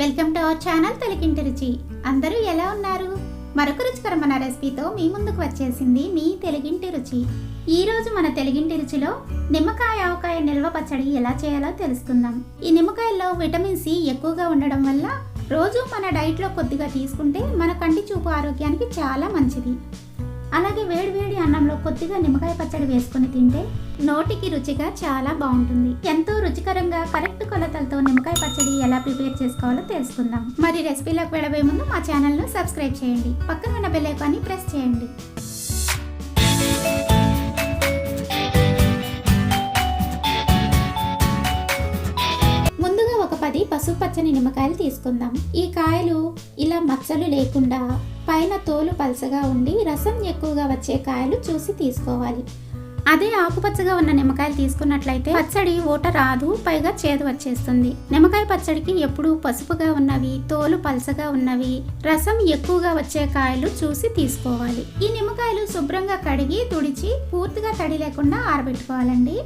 Welcome to our channel తెలికింటి రుచి. అందరూ ఎలా ఉన్నారు? మరొక రుచికరమైన రెసిపీతో మీ ముందుకు వచ్చేసింది మీ తెలుగింటి రుచి. ఈరోజు మన తెలుగింటి రుచిలో నిమ్మకాయ ఆవకాయ నిల్వ పచ్చడి ఎలా చేయాలో తెలుసుకుందాం. ఈ నిమ్మకాయల్లో విటమిన్ సి ఎక్కువగా ఉండడం వల్ల రోజు మన డైట్లో కొద్దిగా తీసుకుంటే మన కంటి చూపు ఆరోగ్యానికి చాలా మంచిది. అలాగే వేడివేడి అన్నంలో కొద్దిగా నిమ్మకాయ పచ్చడి వేసుకొని తింటే నోటికి రుచిగా చాలా బాగుంటుంది. ఎంతో రుచికరంగా కరెక్ట్ కొలతలతో నిమ్మకాయ పచ్చడి ఎలా ప్రిపేర్ చేసుకోవాలో తెలుసుకుందాం. మరి రెసిపీలోకి వెళ్ళబోయే ముందు మా ఛానల్ను సబ్స్క్రైబ్ చేయండి. పక్కన ఉన్న బెల్ ఐకాన్ని ప్రెస్ చేయండి. ముందుగా ఒక పది పసుపు పచ్చని నిమ్మకాయలు తీసుకుందాం. ఈ కాయలు ఇలా మచ్చలు లేకుండా పైన తోలు పలసగా ఉండి రసం ఎక్కువగా వచ్చే కాయలు చూసి తీసుకోవాలి. అదే ఆకుపచ్చగా ఉన్న నిమ్మకాయలు తీసుకున్నట్లయితే పచ్చడి ఊట రాదు పైగా చేదు వచ్చేస్తుంది. నిమ్మకాయ పచ్చడికి ఎప్పుడూ పసుపుగా ఉన్నవి తోలు పలసగా ఉన్నవి రసం ఎక్కువగా వచ్చే కాయలు చూసి తీసుకోవాలి. ఈ నిమ్మకాయలు శుభ్రంగా కడిగి తుడిచి పూర్తిగా తడి లేకుండా ఆరబెట్టుకోవాలండి.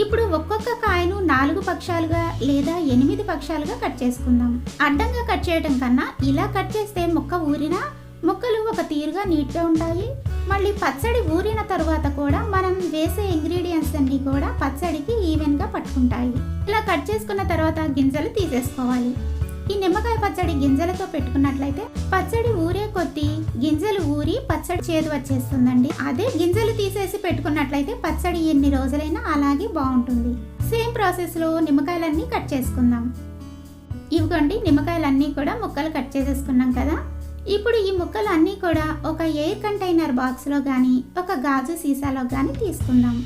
ఇప్పుడు ఒక్కొక్క కాయను నాలుగు పక్షాలుగా లేదా ఎనిమిది పక్షాలుగా కట్ చేసుకుందాం. అడ్డంగా కట్ చేయడం కన్నా ఇలా కట్ చేస్తే ముక్క ఊరినా మొక్కలు ఒక తీరుగా నీట్గా ఉంటాయి. మళ్ళీ పచ్చడి ఊరిన తరువాత కూడా కూడా పచ్చడికి ఈవెన్గా పట్టుకుంటాయి. ఇలా కట్ చేసుకున్న తర్వాత గింజలు తీసేసుకోవాలి. ఈ నిమ్మకాయ పచ్చడి గింజలతో పెట్టుకున్నట్లయితే పచ్చడి ఊరే కొద్దీ గింజలు ఊరి పచ్చడి చేదు వచ్చేస్తుందండి. అదే గింజలు తీసేసి పెట్టుకున్నట్లయితే పచ్చడి ఎన్ని రోజులైనా అలాగే బాగుంటుంది. సేమ్ ప్రాసెస్లో నిమ్మకాయలన్నీ కట్ చేసుకుందాం. ఇవ్వండి నిమ్మకాయలన్నీ కూడా ముక్కలు కట్ చేసేసుకున్నాం కదా. ఇప్పుడు ఈ ముక్కలు అన్నీ కూడా ఒక ఎయిర్ కంటైనర్ బాక్స్లో కానీ ఒక గాజు సీసాలో కానీ తీసుకుందాం.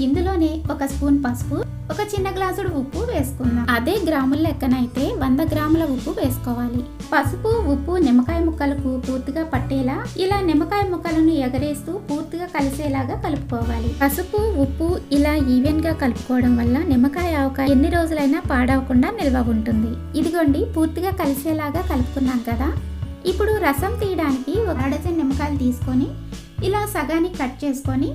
ఇందులోనే ఒక స్పూన్ పసుపు ఒక చిన్న గ్లాసుడు ఉప్పు వేసుకుందాం. అదే గ్రాముల లెక్కనైతే వంద గ్రాముల ఉప్పు వేసుకోవాలి. పసుపు ఉప్పు నిమ్మకాయ ముక్కలకు పూర్తిగా పట్టేలా ఇలా నిమ్మకాయ ముక్కలను ఎగరేస్తూ పూర్తిగా కలిసేలాగా కలుపుకోవాలి. పసుపు ఉప్పు ఇలా ఈవెన్గా కలుపుకోవడం వల్ల నిమ్మకాయ ఆవకాయ ఎన్ని రోజులైనా పాడవకుండా నిల్వ ఉంటుంది. ఇదిగోండి పూర్తిగా కలిసేలాగా కలుపుకున్నాం కదా. ఇప్పుడు రసం తీయడానికి ఒక అడజన్ నిమ్మకాయలు తీసుకొని ఇలా సగానికి కట్ చేసుకొని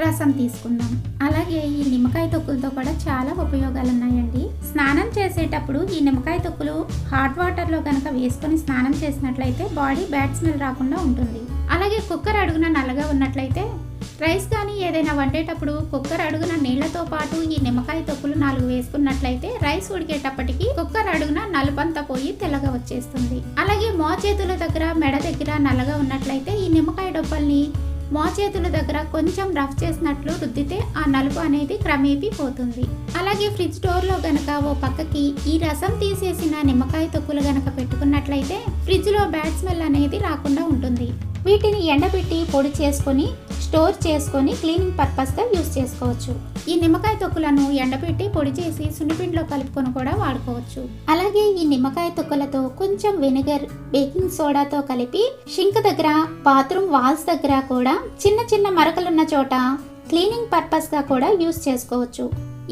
రసం తీసుకుందాం. అలాగే ఈ నిమ్మకాయ తొక్కులతో కూడా చాలా ఉపయోగాలు ఉన్నాయండి స్నానం చేసేటప్పుడు ఈ నిమ్మకాయ తొక్కులు హాట్ వాటర్లో కనుక వేసుకొని స్నానం చేసినట్లయితే బాడీ బ్యాడ్ స్మెల్ రాకుండా ఉంటుంది. అలాగే కుక్కర్ అడుగున నల్లగా ఉన్నట్లయితే రైస్ కానీ ఏదైనా వండేటప్పుడు కుక్కర్ అడుగున నీళ్ళతో పాటు ఈ నిమ్మకాయ తొక్కులు నాలుగు వేసుకున్నట్లయితే రైస్ ఉడికేటప్పటికి కుక్కర్ అడుగున నలుపంతా పోయి తెల్లగా వచ్చేస్తుంది. అలాగే మోచేతుల దగ్గర మెడ దగ్గర నల్లగా ఉన్నట్లయితే ఈ నిమ్మకాయ డొప్పల్ని మోచేతుల దగ్గర కొంచెం రఫ్ చేసినట్లు రుద్దితే ఆ నలుపు అనేది క్రమేపీ పోతుంది. అలాగే ఫ్రిడ్జ్ డోర్లో గనక ఓ పక్కకి ఈ రసం తీసేసిన నిమ్మకాయ తొక్కులు గనక పెట్టుకున్నట్లయితే ఫ్రిడ్జ్లో బ్యాడ్ స్మెల్ అనేది రాకుండా ఉంటుంది. వీటిని ఎండబెట్టి పొడి చేసుకొని స్టోర్ చేసుకొని క్లీనింగ్ పర్పస్గా యూస్ చేసుకోవచ్చు. ఈ నిమ్మకాయ తొక్కులను ఎండబెట్టి పొడి చేసి సున్నిపిండిలో కలుపుకొని కూడా వాడుకోవచ్చు. అలాగే ఈ నిమ్మకాయ తొక్కులతో కొంచెం వెనిగర్ బేకింగ్ సోడాతో కలిపి షింక్ దగ్గర బాత్రూమ్ వాల్స్ దగ్గర కూడా చిన్న చిన్న మరకలున్న చోట క్లీనింగ్ పర్పస్గా కూడా యూస్ చేసుకోవచ్చు.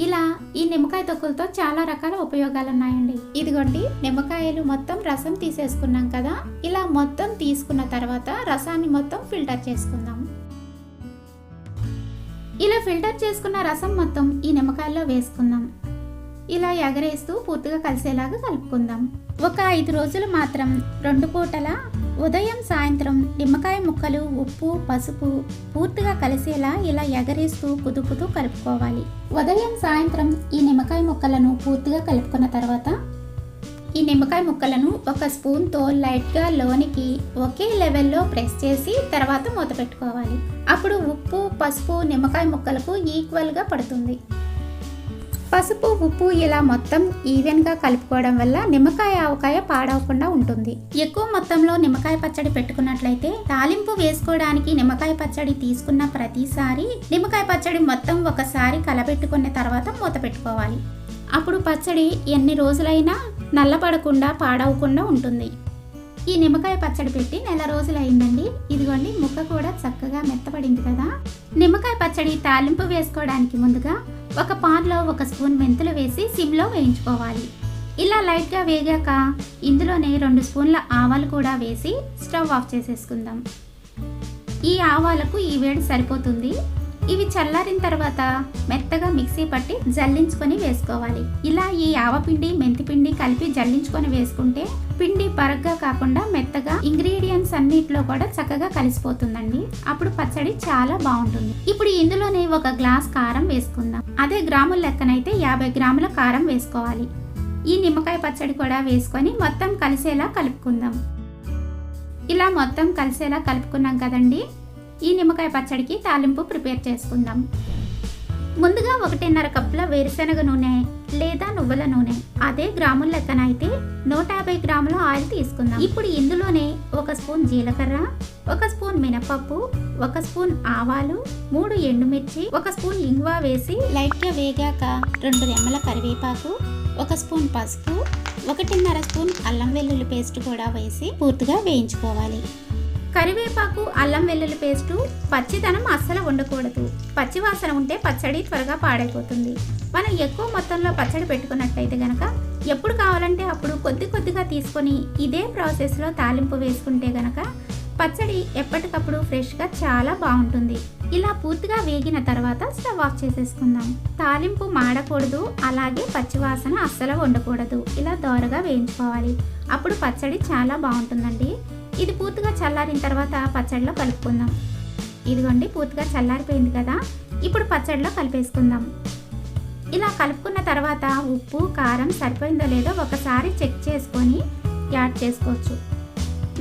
ఇలా ఈ నిమ్మకాయ తొక్కులతో చాలా రకాల ఉపయోగాలు ఉన్నాయండి ఇదిగోండి నిమ్మకాయలు మొత్తం రసం తీసేసుకున్నాం కదా? ఇలా మొత్తం తీసుకున్న తర్వాత రసాన్ని మొత్తం ఫిల్టర్ చేసుకుందాం. ఇలా ఫిల్టర్ చేసుకున్న రసం మొత్తం ఈ నిమ్మకాయల్లో వేసుకుందాం. ఇలా ఎగరేస్తూ పూర్తిగా కలిసేలాగా కలుపుకుందాం. ఒక ఐదు రోజులు మాత్రం రెండు పూటల ఉదయం సాయంత్రం నిమ్మకాయ ముక్కలు ఉప్పు పసుపు పూర్తిగా కలిసేలా ఇలా ఎగరేస్తూ కుదుపుతూ కలుపుకోవాలి. ఉదయం సాయంత్రం ఈ నిమ్మకాయ ముక్కలను పూర్తిగా కలుపుకున్న తర్వాత ఈ నిమ్మకాయ ముక్కలను ఒక స్పూన్తో లైట్గా లోనికి ఒకే లెవెల్లో ప్రెస్ చేసి తర్వాత మూత పెట్టుకోవాలి. అప్పుడు ఉప్పు పసుపు నిమ్మకాయ ముక్కలకు ఈక్వల్గా పడుతుంది. పసుపు ఉప్పు ఇలా మొత్తం ఈవెన్గా కలుపుకోవడం వల్ల నిమ్మకాయ ఆవకాయ పాడవకుండా ఉంటుంది. ఎక్కువ మొత్తంలో నిమ్మకాయ పచ్చడి పెట్టుకున్నట్లయితే తాలింపు వేసుకోవడానికి నిమ్మకాయ పచ్చడి తీసుకున్న ప్రతిసారి నిమ్మకాయ పచ్చడి మొత్తం ఒకసారి కలబెట్టుకున్న తర్వాత మూత పెట్టుకోవాలి. అప్పుడు పచ్చడి ఎన్ని రోజులైనా నల్లబడకుండా పాడవకుండా ఉంటుంది. ఈ నిమ్మకాయ పచ్చడి పెట్టి నెల రోజులు అయిందండి ఇదిగోండి ముక్క కూడా చక్కగా మెత్తపడింది కదా. నిమ్మకాయ పచ్చడి తాలింపు వేసుకోవడానికి ముందుగా ఒక పాన్లో ఒక స్పూన్ మెంతులు వేసి సిమ్లో వేయించుకోవాలి. ఇలా లైట్గా వేగాక ఇందులోనే రెండు స్పూన్ల ఆవాలు కూడా వేసి స్టవ్ ఆఫ్ చేసేసుకుందాం. ఈ ఆవాలకు ఈ వేడి సరిపోతుంది. ఇవి చల్లారిన తర్వాత మెత్తగా మిక్సీ పట్టి జల్లించుకొని వేసుకోవాలి. ఇలా ఈ ఆవపిండి మెంతిపిండి కలిపి జల్లించుకొని వేసుకుంటే పిండి బరగ్గా కాకుండా మెత్తగా ఇంగ్రీడియంట్స్ అన్నిట్లో కూడా చక్కగా కలిసిపోతుందండి. అప్పుడు పచ్చడి చాలా బాగుంటుంది. ఇప్పుడు ఇందులోనే ఒక గ్లాస్ కారం వేసుకుందాం. అదే గ్రాముల లెక్కనైతే యాభై గ్రాముల కారం వేసుకోవాలి. ఈ నిమ్మకాయ పచ్చడి కూడా వేసుకొని మొత్తం కలిసేలా కలుపుకుందాం. ఇలా మొత్తం కలిసేలా కలుపుకున్నాం కదండి. ఈ నిమ్మకాయ పచ్చడికి తాలింపు ప్రిపేర్ చేసుకుందాం. ముందుగా ఒకటిన్నర కప్పుల వేరుశనగ నూనె లేదా నువ్వుల నూనె. అదే గ్రాముల లెక్కన అయితే నూట యాభై గ్రాముల ఆయిల్ తీసుకుందాం. ఇప్పుడు ఇందులోనే ఒక స్పూన్ జీలకర్ర ఒక స్పూన్ మినపప్పు ఒక స్పూన్ ఆవాలు మూడు ఎండుమిర్చి ఒక స్పూన్ ఇంగువ వేసి లైట్గా వేగాక రెండు రెమ్మల కరివేపాకు ఒక స్పూన్ పసుపు ఒకటిన్నర స్పూన్ అల్లం వెల్లుల్లి పేస్ట్ కూడా వేసి పూర్తిగా వేయించుకోవాలి. కరివేపాకు అల్లం వెల్లుల్లి పేస్టు పచ్చిదనం అస్సలు ఉండకూడదు పచ్చివాసన ఉంటే పచ్చడి త్వరగా పాడైపోతుంది. మనం ఎక్కువ మొత్తంలో పచ్చడి పెట్టుకున్నట్టయితే గనక ఎప్పుడు కావాలంటే అప్పుడు కొద్ది కొద్దిగా తీసుకొని ఇదే ప్రాసెస్లో తాలింపు వేసుకుంటే గనక పచ్చడి ఎప్పటికప్పుడు ఫ్రెష్గా చాలా బాగుంటుంది. ఇలా పూర్తిగా వేగిన తర్వాత స్టవ్ ఆఫ్ చేసేసుకుందాం. తాలింపు మాడకూడదు అలాగే పచ్చివాసన అస్సలు ఉండకూడదు ఇలా దోరగా వేయించుకోవాలి. అప్పుడు పచ్చడి చాలా బాగుంటుందండి. ఇది పూర్తిగా చల్లారిన తర్వాత పచ్చడిలో కలుపుకుందాం. ఇదిగోండి పూర్తిగా చల్లారిపోయింది కదా. ఇప్పుడు పచ్చడిలో కలిపేసుకుందాం. ఇలా కలుపుకున్న తర్వాత ఉప్పు కారం సరిపోయిందో లేదో ఒకసారి చెక్ చేసుకొని యాడ్ చేసుకోవచ్చు.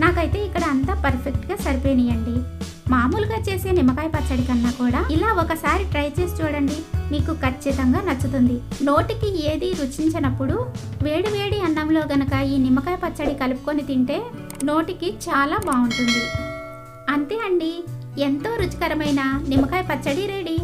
నాకైతే ఇక్కడ అంతా పర్ఫెక్ట్గా సరిపోయినాయండి. మామూలుగా చేసే నిమ్మకాయ పచ్చడి కన్నా కూడా ఇలా ఒకసారి ట్రై చేసి చూడండి. మీకు ఖచ్చితంగా నచ్చుతుంది. నోటికి ఏది రుచించినప్పుడు వేడి వేడి అన్నంలో గనక ఈ నిమ్మకాయ పచ్చడి కలుపుకొని తింటే నోటికి చాలా బాగుంటుంది. అంతే అండి. ఎంతో రుచికరమైన నిమ్మకాయ పచ్చడి రెడీ.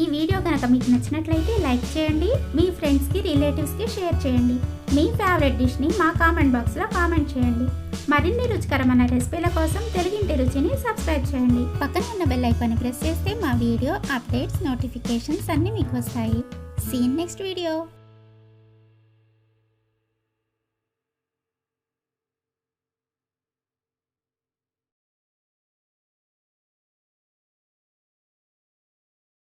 ఈ వీడియో కనుక మీకు నచ్చినట్లయితే లైక్ చేయండి మీ ఫ్రెండ్స్కి రిలేటివ్స్కి షేర్ చేయండి. మీ ఫేవరెట్ డిష్ని మా కామెంట్ బాక్స్లో కామెంట్ చేయండి. మరిన్ని రుచికరమైన రెసిపీల కోసం తెలుగింటి రుచిని సబ్స్క్రైబ్ చేయండి. పక్కన ఉన్న బెల్ ఐకాన్ని ప్రెస్ చేస్తే మా వీడియో అప్డేట్స్ నోటిఫికేషన్స్ అన్నీ మీకు వస్తాయి. Scene next video